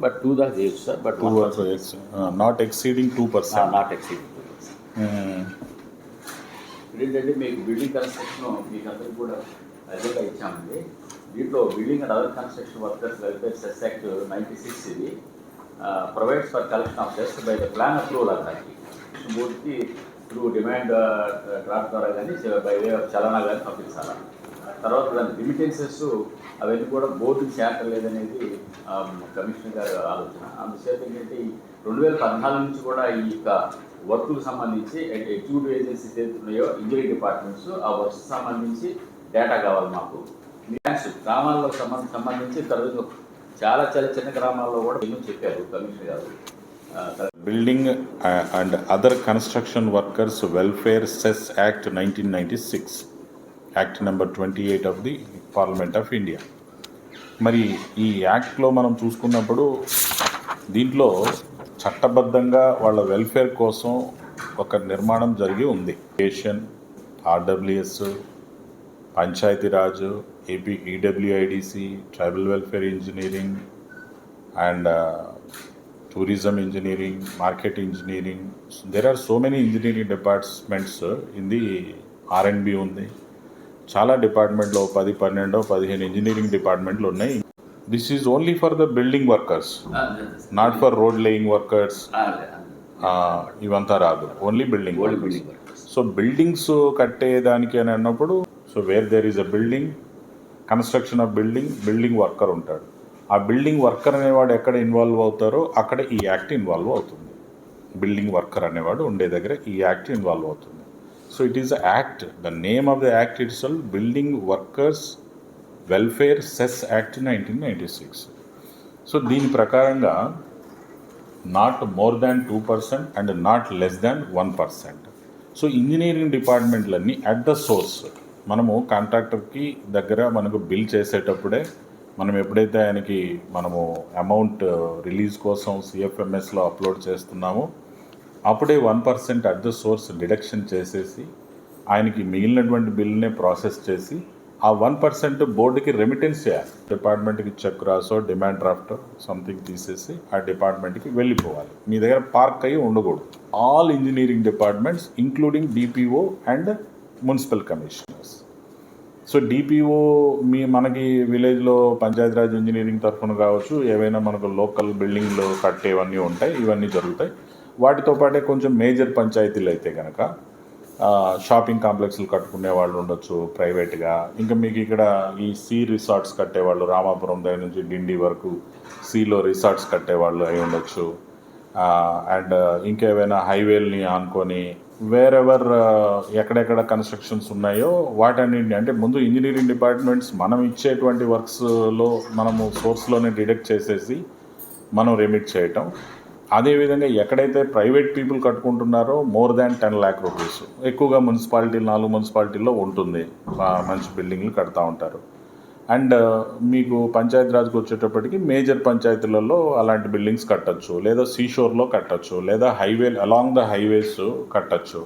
But two దాకా చేయొచ్చు sir but not exceeding two percent not exceed ఏంటంటే మీకు బిల్డింగ్ కన్స్ట్రక్షన్ మీకు అందరికి కూడా అజెండా ఇచ్చామండి దీంట్లో building and other construction workers welfare cess act ninety six ఇది provides for collection of cess by the plan approval అతనికి మూర్తి త్రూ డిమాండ్ డ్రాఫ్ట్ ద్వారా కానీ బై వే ఆఫ్ చలనా కానీ పంపించాలి తర్వాత దాని లిమిటెన్సెస్ అవన్నీ కూడా బోర్డుకి చేరలేదనేది కమిషనర్ గారి ఆలోచన. అందుచేత ఏంటంటే ఈ రెండు వేల పద్నాలుగు నుంచి కూడా ఈ యొక్క వర్క్కు సంబంధించి ఎగ్జిక్యూటివ్ ఏజెన్సీస్ ఏదైతే ఉన్నాయో ఇంజనీరింగ్ డిపార్ట్మెంట్స్ ఆ వర్క్స్ సంబంధించి డేటా కావాలి మాకు. ల్యాండ్స్ గ్రామాల్లో సంబంధించి తర్వాత చాలా చాలా చిన్న గ్రామాల్లో కూడా ఎన్నో చెప్పారు కమిషనర్ గారు. Building and other construction workers welfare cess act nineteen ninety six act number twenty eight of the parliament of India. మరి ఈ యాక్ట్లో మనం చూసుకున్నప్పుడు దీంట్లో చట్టబద్ధంగా వాళ్ళ వెల్ఫేర్ కోసం ఒక నిర్మాణం జరిగి ఉంది. Asian RWS Panchayati Raj AP EWIDC tribal welfare engineering and tourism engineering, market engineering. So there are so many engineering departments in the R&B ఉంది. చాలా డిపార్ట్మెంట్లో పది పన్నెండో పదిహేను ఇంజనీరింగ్ డిపార్ట్మెంట్లు ఉన్నాయి. This is only for the building workers not for road laying workers ఇవంతా రాదు. ఓన్లీ బిల్డింగ్ సో బిల్డింగ్స్ కట్టేదానికి అని అన్నప్పుడు so where there is a building construction of building building worker ఉంటాడు. ఆ బిల్డింగ్ వర్కర్ అనేవాడు ఎక్కడ ఇన్వాల్వ్ అవుతారో అక్కడ ఈ యాక్ట్ ఇన్వాల్వ్ అవుతుంది. బిల్డింగ్ వర్కర్ అనేవాడు ఉండే దగ్గర ఈ యాక్ట్ ఇన్వాల్వ్ అవుతుంది. So it is act. The name of the act it's building workers welfare cess act nineteen ninety six. So దీని ప్రకారంగా not more than two percent and not less than one percent. So engineering డిపార్ట్మెంట్లన్నీ at the source మనము కాంట్రాక్టర్కి దగ్గర మనకు bill చేసేటప్పుడే మనం ఎప్పుడైతే ఆయనకి మనము అమౌంట్ రిలీజ్ కోసం సిఎఫ్ఎంఎస్లో అప్లోడ్ చేస్తున్నామో అప్పుడే one percent at the source deduction చేసేసి ఆయనకి మిగిలినటువంటి బిల్నే ప్రాసెస్ చేసి ఆ వన్ పర్సెంట్ బోర్డుకి రెమిటెన్స్ చేయాలి. డిపార్ట్మెంట్కి చెక్ రాసో డిమాండ్ డ్రాఫ్ట్ సంథింగ్ తీసేసి ఆ డిపార్ట్మెంట్కి వెళ్ళిపోవాలి. మీ దగ్గర పార్క్ అయ్యి ఉండకూడదు. All engineering departments including DPO and municipal commissioners so DPO మీ మనకి విలేజ్లో పంచాయతీరాజ్ ఇంజనీరింగ్ తరఫున కావచ్చు ఏవైనా మనకు లోకల్ బిల్డింగ్లు కట్టేవన్నీ ఉంటాయి ఇవన్నీ జరుగుతాయి. వాటితో పాటే కొంచెం మేజర్ పంచాయతీలు అయితే కనుక షాపింగ్ కాంప్లెక్స్లు కట్టుకునే వాళ్ళు ఉండొచ్చు ప్రైవేట్గా. ఇంకా మీకు ఇక్కడ ఈ సీ రిసార్ట్స్ కట్టేవాళ్ళు రామాపురం దగ్గర నుంచి డిండి వరకు సీలో రిసార్ట్స్ కట్టేవాళ్ళు అయి ఉండొచ్చు. అండ్ ఇంకేమైనా హైవేల్ని ఆనుకొని వేరెవర్ ఎక్కడెక్కడ కన్స్ట్రక్షన్స్ ఉన్నాయో వాటన్నింటిని అంటే ముందు ఇంజనీరింగ్ డిపార్ట్మెంట్స్ మనం ఇచ్చేటువంటి వర్క్స్లో మనము సోర్స్లోనే డిడక్ట్ చేసేసి మనం రెమిట్ చేయటం. అదేవిధంగా ఎక్కడైతే private people కట్టుకుంటున్నారో more than ten lakh rupees ఎక్కువగా మున్సిపాలిటీలు నాలుగు మున్సిపాలిటీల్లో ఉంటుంది. మంచి బిల్డింగ్లు కడతా ఉంటారు. అండ్ మీకు పంచాయత్ రాజ్కి వచ్చేటప్పటికి మేజర్ పంచాయతీలలో అలాంటి బిల్డింగ్స్ కట్టచ్చు లేదా సీషోర్లో కట్టచ్చు లేదా హైవే అలాంగ్ ద హైవేస్ కట్టచ్చు.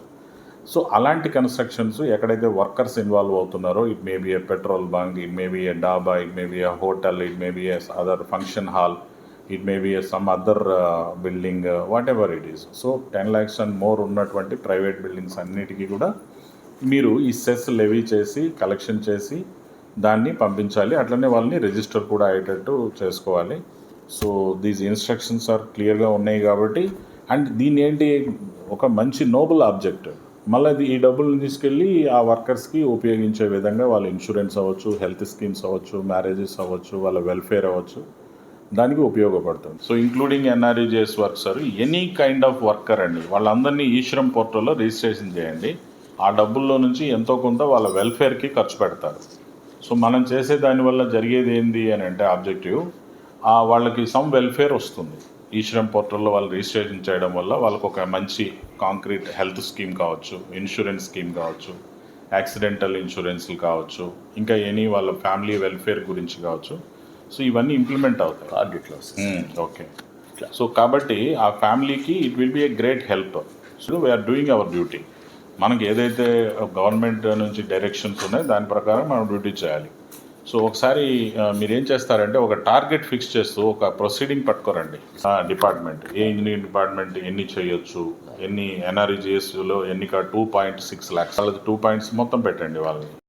సో అలాంటి కన్స్ట్రక్షన్స్ ఎక్కడైతే వర్కర్స్ ఇన్వాల్వ్ అవుతున్నారో it may be a petrol bunk it may be a dhaba it may be a hotel it may be a other function hall it may be some other building whatever it is so ten lakhs and more ఉన్నటువంటి private buildings అన్నిటికీ కూడా మీరు ఈ cess levy చేసి collection చేసి దాన్ని పంపించాలి. అట్లనే వాళ్ళని రిజిస్టర్ కూడా అయ్యేటట్టు చేసుకోవాలి. సో దీస్ ఇన్స్ట్రక్షన్స్ ఆర్ క్లియర్గా ఉన్నాయి కాబట్టి అండ్ దీని ఏంటి ఒక మంచి నోబుల్ ఆబ్జెక్ట్. మళ్ళీ ఈ డబ్బులను తీసుకెళ్ళి ఆ వర్కర్స్కి ఉపయోగించే విధంగా వాళ్ళ ఇన్సూరెన్స్ అవ్వచ్చు హెల్త్ స్కీమ్స్ అవ్వచ్చు మ్యారేజెస్ అవ్వచ్చు వాళ్ళ వెల్ఫేర్ అవ్వచ్చు దానికి ఉపయోగపడుతుంది. So including NREGS workers any kind of worker అండి వాళ్ళందరినీ ఈశ్వరం పోర్టల్లో రిజిస్ట్రేషన్ చేయండి. ఆ డబ్బుల్లో నుంచి ఎంతో కొంత వాళ్ళ వెల్ఫేర్కి ఖర్చు పెడతారు. సో మనం చేసే దానివల్ల జరిగేది ఏంది అని అంటే ఆబ్జెక్టివ్ ఆ వాళ్ళకి సమ్ వెల్ఫేర్ వస్తుంది. ఈశ్వరం పోర్టల్లో వాళ్ళు రిజిస్ట్రేషన్ చేయడం వల్ల వాళ్ళకు ఒక మంచి కాంక్రీట్ హెల్త్ స్కీమ్ కావచ్చు ఇన్సూరెన్స్ స్కీమ్ కావచ్చు యాక్సిడెంటల్ ఇన్సూరెన్స్లు కావచ్చు ఇంకా ఎనీ వాళ్ళ ఫ్యామిలీ వెల్ఫేర్ గురించి కావచ్చు. సో ఇవన్నీ ఇంప్లిమెంట్ అవుతాయి. ఆడిట్లో ఓకే సో కాబట్టి ఆ ఫ్యామిలీకి it will be a great help so we are doing our duty మనకి ఏదైతే గవర్నమెంట్ నుంచి డైరెక్షన్స్ ఉన్నాయో దాని ప్రకారం మనం డ్యూటీ చేయాలి. సో ఒకసారి మీరేం మీరు ఏం చేస్తారంటే ఒక టార్గెట్ ఫిక్స్ చేస్తూ ఒక ప్రొసీడింగ్ పట్టుకోరండి. డిపార్ట్మెంట్. ఏ ఇంజనీరింగ్ డిపార్ట్మెంట్ ఎన్ని చేయొచ్చు? ఎన్ని ఎన్ఆర్ఈజిఎస్లో ఎన్ని టూ పాయింట్ సిక్స్ ల్యాక్స్. వాళ్ళది టూ పాయింట్స్ మొత్తం పెట్టండి వాళ్ళని.